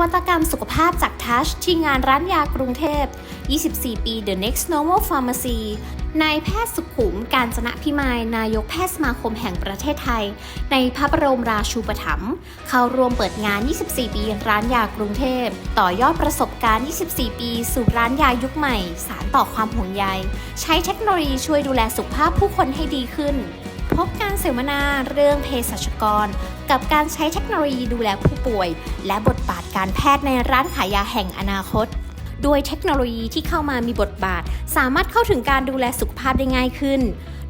วัตกรรมสุขภาพจากทัชที่งานร้านยากรุงเทพ 24 ปี The Next Normal Pharmacy นายแพทย์สุขุมการจนะพิมายนายกแพทย์สมาคมแห่งประเทศไทย ในพระบรมราชูปถัมภ์เข้าร่วมเปิดงาน 24 ปี ร้านยากรุงเทพ ต่อยอดประสบการณ์ 24 ปี สู่ร้านยายุคใหม่ สารต่อความห่วงใย ใช้เทคโนโลยีช่วยดูแลสุขภาพผู้คนให้ดีขึ้น พบการเสวนาเรื่องเภสัชกร กับการใช้เทคโนโลยีดูแลผู้ป่วย และบทบาทการแพทย์ในร้านขายยาแห่งอนาคตด้วยเทคโนโลยีที่เข้ามามีบทบาท สามารถเข้าถึงการดูแลสุขภาพได้ง่ายขึ้น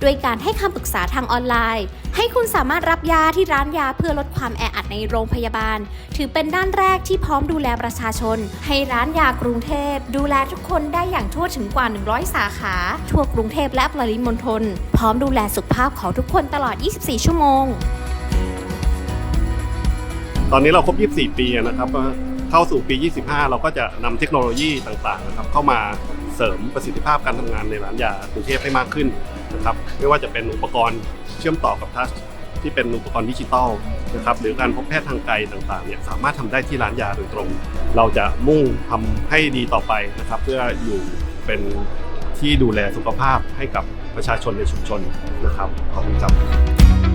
ด้วยการให้คำปรึกษาทางออนไลน์ ให้คุณสามารถรับยาที่ร้านยาเพื่อลดความแออัดในโรงพยาบาล ถือเป็นด้านแรกที่พร้อมดูแลประชาชน ให้ร้านยากรุงเทพ ดูแลทุกคนได้อย่างทั่วถึงกว่า 100 สาขา ทั่วกรุงเทพและปริมณฑลพร้อมดูแลสุขภาพของทุกคนตลอด 24 ชั่วโมง ตอนนี้เราครบ 24 ปีนะครับก็เข้าสู่ปี 25 เราก็จะนำเทคโนโลยีต่างๆนะครับเข้ามาเสริมประสิทธิภาพการทำงานในร้านยากรุงเทพให้มากขึ้น นะครับไม่ว่าจะเป็นอุปกรณ์เชื่อมต่อกับทัชที่เป็นอุปกรณ์ดิจิตอลนะครับหรือการพบแพทย์ทางไกลต่างๆเนี่ยสามารถทำได้ที่ร้านยาโดยตรง เราจะมุ่งทำให้ดีต่อไปนะครับเพื่ออยู่เป็นที่ดูแลสุขภาพให้กับประชาชนในชุมชนนะครับขอบคุณครับ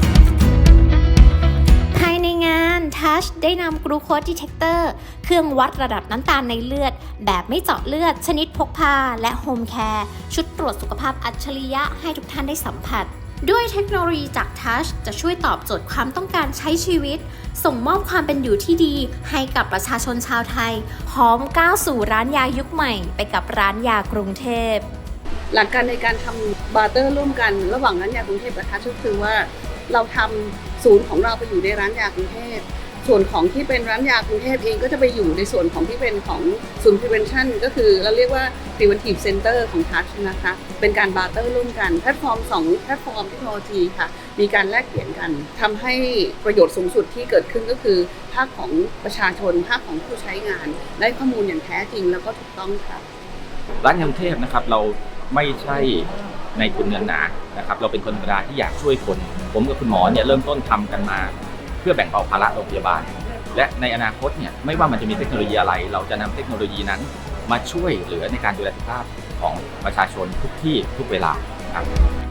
Touch ได้นำกรูโคสดีเทคเตอร์เครื่องวัดระดับน้ำตาลในเลือด แบบไม่เจาะเลือด ชนิดพกพา และโฮมแคร์ชุดตรวจสุขภาพอัจฉริยะให้ทุกท่านได้สัมผัส ด้วยเทคโนโลยีจาก Touch จะช่วยตอบโจทย์ความต้องการใช้ชีวิต ส่งมอบความเป็นอยู่ที่ดีให้กับประชาชนชาวไทยพร้อมก้าวสู่ร้านยายุคใหม่ ไปกับร้านยากรุงเทพหลักการในการทำบาร์เตอร์ร่วมกัน ระหว่างร้านยากรุงเทพกับทัชก็คือว่าเราทำศูนย์ของเราไปอยู่ในร้านยากรุงเทพ ส่วนของที่เป็นร้านยากรุงเทพเองก็จะไปอยู่ในส่วนของที่เป็นของศูนย์ prevention ก็คือเราเรียกว่า preventive center ของทัชนะคะ เป็นการบาร์เตอร์ร่วมกันแพลตฟอร์มสองแพลตฟอร์มเทคโนโลยีค่ะ มีการแลกเปลี่ยนกันทำให้ประโยชน์สูงสุดที่เกิดขึ้นก็คือ ภาคของประชาชน ภาคของผู้ใช้งาน ได้ข้อมูลอย่างแท้จริงแล้วก็ถูกต้องค่ะ ร้านยำเทพนะครับเราไม่ใช่ในทุนเงินหนานะครับ เราเป็นคนธรรมดาที่อยากช่วยคน ผมกับคุณหมอเนี่ยเริ่มต้นทำกันมา เพื่อแบ่งเบาภาระโรงพยาบาล และในอนาคตเนี่ยไม่ว่ามันจะมีเทคโนโลยีอะไร เราจะนำเทคโนโลยีนั้น มาช่วยเหลือในการดูแลสุขภาพของประชาชนทุกที่ทุกเวลาครับ